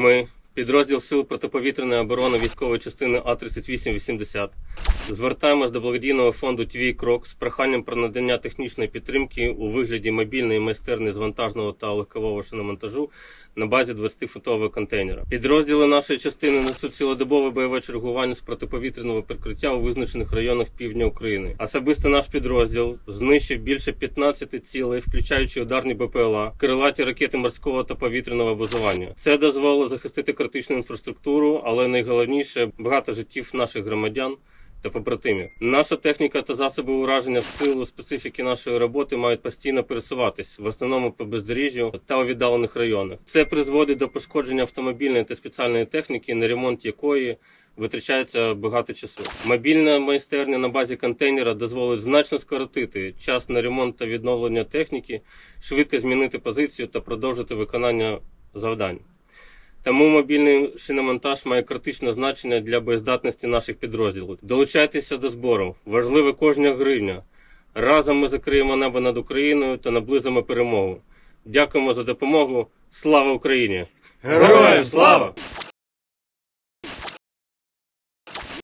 Ми, підрозділ Сил протиповітряної оборони військової частини А3880, звертаємось до благодійного фонду Твій крок з проханням про надання технічної підтримки у вигляді мобільної майстерні з вантажного та легкового шиномонтажу на базі 20-футового контейнера. Підрозділи нашої частини несуть цілодобове бойове чергування з протиповітряного прикриття у визначених районах півдня України. Особисто наш підрозділ знищив більше 15 цілей, включаючи ударні БПЛА, крилаті ракети морського та повітряного базування. Це дозволило захистити критичну інфраструктуру, але найголовніше багато життів наших громадян. Та побратимів. Наша техніка та засоби ураження в силу специфіки нашої роботи мають постійно пересуватись, в основному по бездоріжжю та у віддалених районах. Це призводить до пошкодження автомобільної та спеціальної техніки, на ремонт якої витрачається багато часу. Мобільна майстерня на базі контейнера дозволить значно скоротити час на ремонт та відновлення техніки, швидко змінити позицію та продовжити виконання завдань. Тому мобільний шиномонтаж має критичне значення для боєздатності наших підрозділів. Долучайтеся до збору. Важлива кожна гривня. Разом ми закриємо небо над Україною та наблизимо перемогу. Дякуємо за допомогу. Слава Україні! Героям слава!